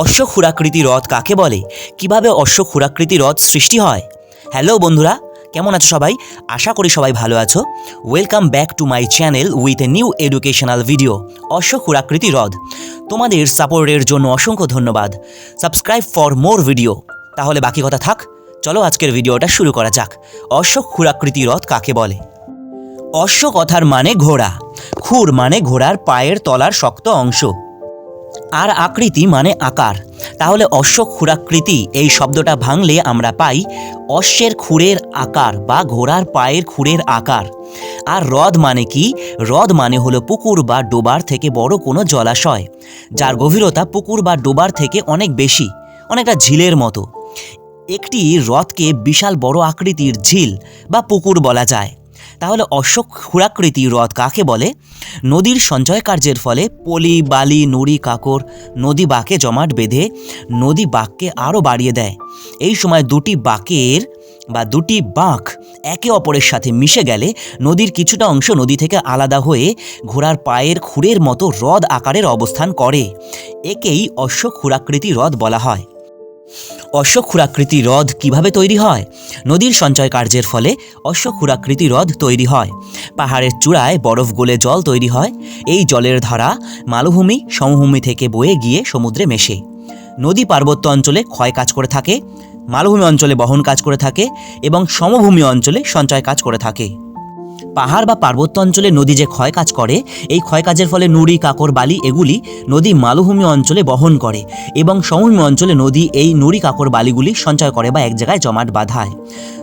অশ্বক্ষুরাকৃতি হ্রদ কাকে বলে? কীভাবে অশ্বক্ষুরাকৃতি হ্রদ সৃষ্টি হয়? হ্যালো বন্ধুরা, কেমন আছো সবাই? আশা করি সবাই ভালো আছো। Welcome back to my channel with a new educational video অশ্বক্ষুরাকৃতি হ্রদ তোমাদের সাপোর্টের জন্য অসংখ্য ধন্যবাদ। সাবস্ক্রাইব ফর মোর ভিডিও তাহলে বাকি কথা থাক, চলো আজকের ভিডিওটা শুরু করা যাক। অশ্বক্ষুরাকৃতি হ্রদ কাকে বলে? অশ্ব কথার মানে ঘোড়া। খুর মানে ঘোড়ার পায়ের তলার শক্ত অংশ। আর আকৃতি মানে আকার। তাহলে অশ্ব ক্ষুরাকৃতি এই শব্দটা ভাঙলে আমরা পাই অশ্বের খুরের আকার বা ঘোড়ার পায়ের খুরের আকার। আর হ্রদ মানে কি? হ্রদ মানে হলো পুকুর বা ডোবার থেকে বড় কোনো জলাশয়, যার গভীরতা পুকুর বা ডোবার থেকে অনেক বেশি, অনেকটা ঝিলের মতো। একটি হ্রদকে বিশাল বড় আকৃতির ঝিল বা পুকুর বলা যায়। তাহলে অশোক ক্ষুরাকৃতি হ্রদ কাকে বলে? নদীর সঞ্চয় কার্যের ফলে পলি, বালি, নুড়ি, কাকর নদী বাঁকে জমাট বেঁধে নদী বাঁককে আরও বাড়িয়ে দেয়। এই সময় দুটি বাঁকের বা দুটি বাঁক একে অপরের সাথে মিশে গেলে নদীর কিছুটা অংশ নদী থেকে আলাদা হয়ে ঘোড়ার পায়ের খুরের মতো হ্রদ আকারের অবস্থান করে। একেই অশ্ব ক্ষুরাকৃতি হ্রদ বলা হয়। অশ্বক্ষুরাকৃতি হ্রদ কীভাবে তৈরি হয়? নদীর সঞ্চয় কার্যের ফলে অশ্বক্ষুরাকৃতি হ্রদ তৈরি হয়। পাহাড়ের চূড়ায় বরফ গলে জল তৈরি হয়। এই জলের ধারা মালভূমি, সমভূমি থেকে বয়ে গিয়ে সমুদ্রে মেশে। নদী পার্বত্য অঞ্চলে ক্ষয় কাজ করে থাকে, মালভূমি অঞ্চলে বহন কাজ করে থাকে এবং সমভূমি অঞ্চলে সঞ্চয় কাজ করে থাকে। পাহাড় বা পার্বত্য অঞ্চলে নদী যে ক্ষয় কাজ করে, এই ক্ষয় কাজের ফলে নুড়ি, কাকর, বালি এগুলি নদী মালভূমি অঞ্চলে বহন করে এবং সমভূমি অঞ্চলে নদী এই নুড়ি, কাকর, বালিগুলি সঞ্চয় করে বা এক জায়গায় জমাট বাঁধায়।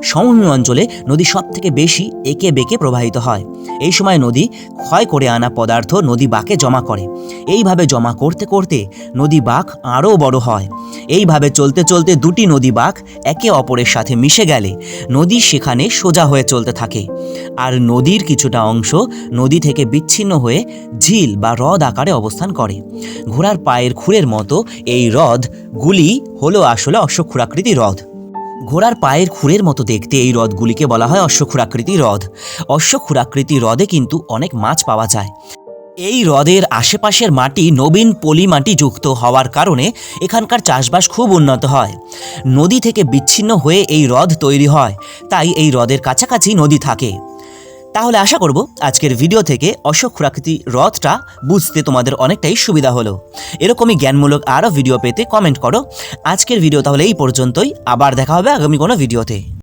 সমভূমি অঞ্চলে নদী সব থেকে বেশি একে বেঁকে প্রবাহিত হয়। এই সময় নদী ক্ষয় করে আনা পদার্থ নদী বাঁকে জমা করে। এইভাবে জমা করতে করতে নদী বাঁক আরও বড় হয়। এইভাবে চলতে চলতে দুটি নদী বাঁক একে অপরের সাথে মিশে গেলে নদী সেখানে সোজা হয়ে চলতে থাকে। আর নদীর কিছুটা অংশ নদী থেকে বিচ্ছিন্ন হয়ে ঝিল বা হ্রদ আকারে অবস্থান করে। ঘোড়ার পায়ের খুরের মতো এই হ্রদগুলি হলো আসলে অশ্বক্ষুরাকৃতি হ্রদ। ঘোড়ার পায়ের খুঁড়ের মতো দেখতে এই হ্রদগুলিকে বলা হয় অশ্বক্ষুরাকৃতি হ্রদ। অশ্বক্ষুরাকৃতি হ্রদে কিন্তু অনেক মাছ পাওয়া যায়। এই হ্রদের আশেপাশের মাটি নবীন পলি মাটি যুক্ত হওয়ার কারণে এখানকার চাষবাস খুব উন্নত হয়। নদী থেকে বিচ্ছিন্ন হয়ে এই হ্রদ তৈরি হয়। তাই এই হ্রদের কাছাকাছি নদী থাকে। তাহলে আশা করব আজকের ভিডিও থেকে অশোক প্রাকৃতি হ্রদটা বুঝতে তোমাদের অনেকটাই সুবিধা হলো। এরকমই জ্ঞানমূলক আরও ভিডিও পেতে কমেন্ট করো। আজকের ভিডিও তাহলে এই পর্যন্তই। আবার দেখা হবে আগামী কোনো ভিডিওতে